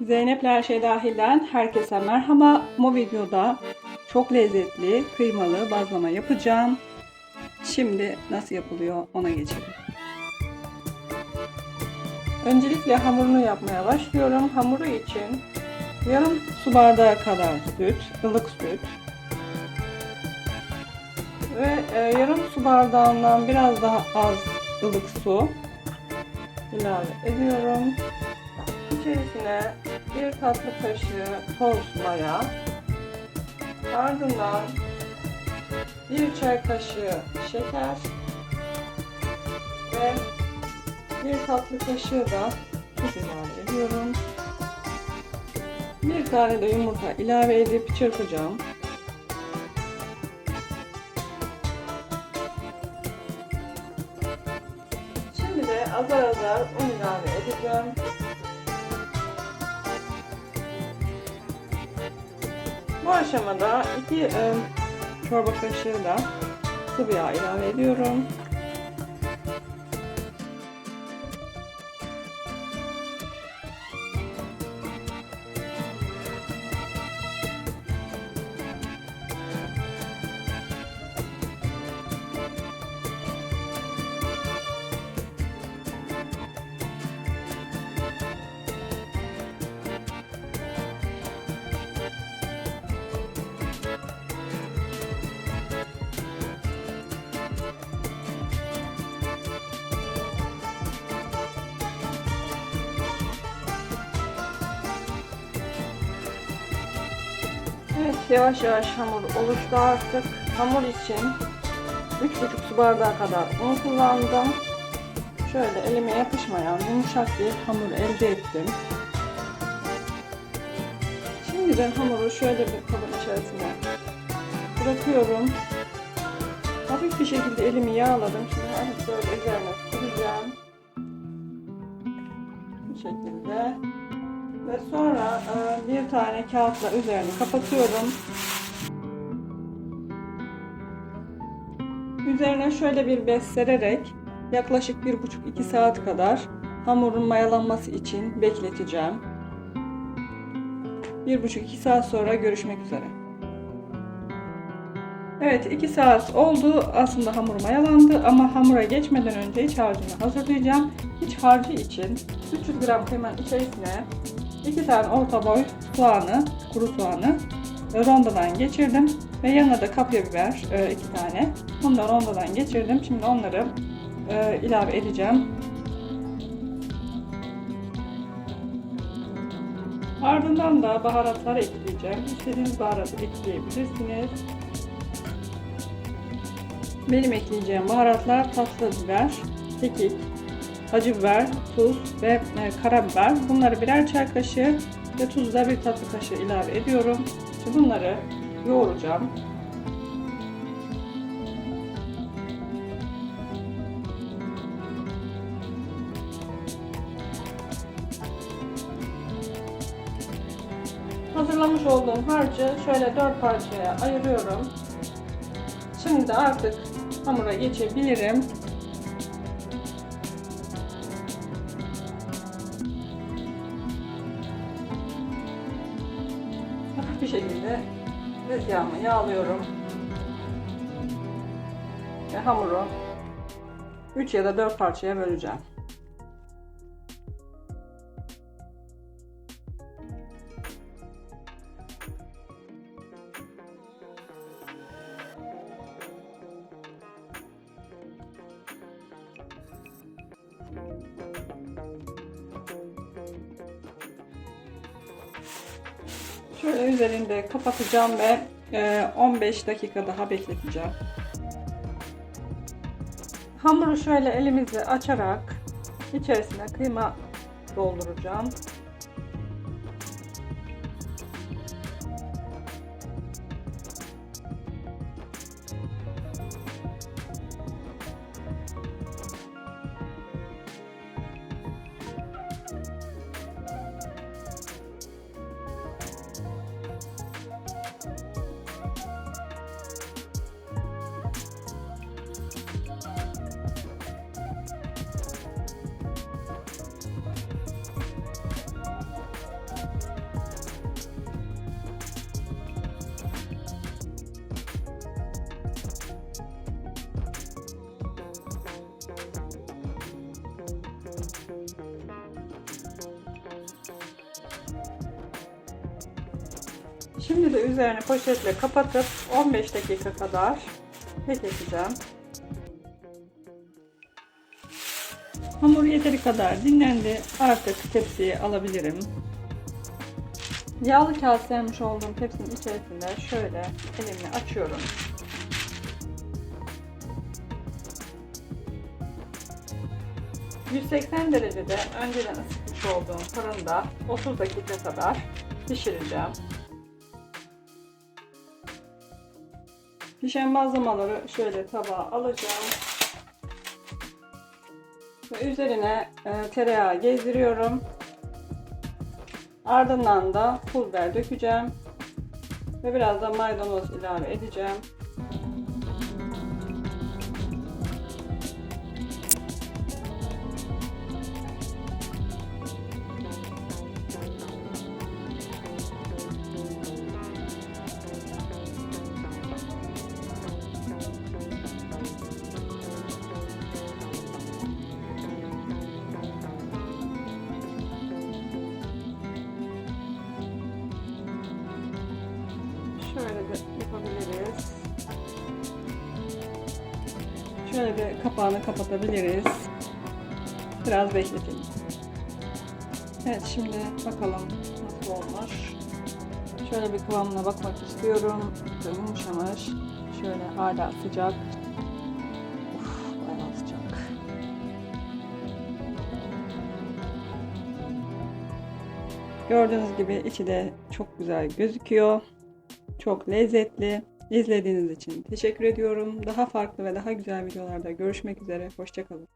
Zeynep'le Her Şey Dahil'den herkese merhaba. Bu videoda çok lezzetli kıymalı bazlama yapacağım. Şimdi nasıl yapılıyor ona geçelim. Öncelikle hamurunu yapmaya başlıyorum. Hamuru için yarım su bardağı kadar süt, ılık süt ve e, yarım su bardağından biraz daha az ılık su ilave ediyorum. İçerisine bir tatlı kaşığı toz maya, ardından bir çay kaşığı şeker ve bir tatlı kaşığı da tuz ilave ediyorum. Bir tane de yumurta ilave edip çırpacağım. Şimdi de azar azar un ilave edeceğim. Bu aşamada 2 e, çorba kaşığı da sıvı yağ ilave ediyorum. Evet yavaş yavaş hamur oluştu artık. Hamur için 3,5 su bardağı kadar un kullandım. Şöyle elime yapışmayan yumuşak bir hamur elde ettim. Şimdi ben hamuru şöyle bir kabın içerisine bırakıyorum. Hafif bir şekilde elimi yağladım. Şimdi hafif böyle üzerine süreceğim. Bu şekilde. Ve sonra e, bir tane kağıtla üzerini kapatıyorum. Üzerine şöyle bir bez sererek yaklaşık 1,5-2 saat kadar hamurun mayalanması için bekleteceğim. 1,5-2 saat sonra görüşmek üzere. Evet 2 saat oldu. Aslında hamur mayalandı ama hamura geçmeden önce iç harcını hazırlayacağım. İç harcı için 300 gram kıymanın içerisine 2 tane orta boy soğanı, kuru soğanı rondodan geçirdim ve yanına da kapya biber 2 tane. Bunları rondodan geçirdim. Şimdi onları e, ilave edeceğim. Ardından da baharatları ekleyeceğim. İstediğiniz baharatı ekleyebilirsiniz. Benim ekleyeceğim baharatlar tatlı biber, kekik, acı biber, tuz ve e, karabiber. Bunları birer çay kaşığı ve tuzu da bir tatlı kaşığı ilave ediyorum. Şimdi bunları yoğuracağım. Hazırlamış olduğum harcı şöyle dört parçaya ayırıyorum. Şimdi artık hamura geçebilirim. Tezgahımı yağlıyorum. Ve hamuru 3 ya da 4 parçaya böleceğim. Şöyle üzerinde kapatacağım ve e, 15 dakika daha bekleteceğim. Hamuru şöyle elimizle açarak içerisine kıyma dolduracağım. Şimdi de üzerini poşetle kapatıp 15 dakika kadar bekleteceğim. Hamur yeteri kadar dinlendi. Artık tepsiye alabilirim. Yağlı kağıt sermiş olduğum tepsinin içerisinde şöyle elimle açıyorum. ...180 derecede önceden ısıtmış olduğum fırında 30 dakika kadar pişireceğim. Pişen malzemeleri şöyle tabağa alacağım. Ve üzerine e, tereyağı gezdiriyorum. Ardından da pul biber dökeceğim. Ve biraz da maydanoz ilave edeceğim. Şöyle de yapabiliriz. Şöyle de kapağını kapatabiliriz. Biraz bekletelim. Evet şimdi bakalım nasıl olmuş. Şöyle bir kıvamına bakmak istiyorum. Böyle Yumuşamış. Şöyle hala sıcak. Uf, sıcak. Gördüğünüz gibi içi de çok güzel gözüküyor. Çok lezzetli. İzlediğiniz için teşekkür ediyorum. Daha farklı ve daha güzel videolarda görüşmek üzere. Hoşçakalın.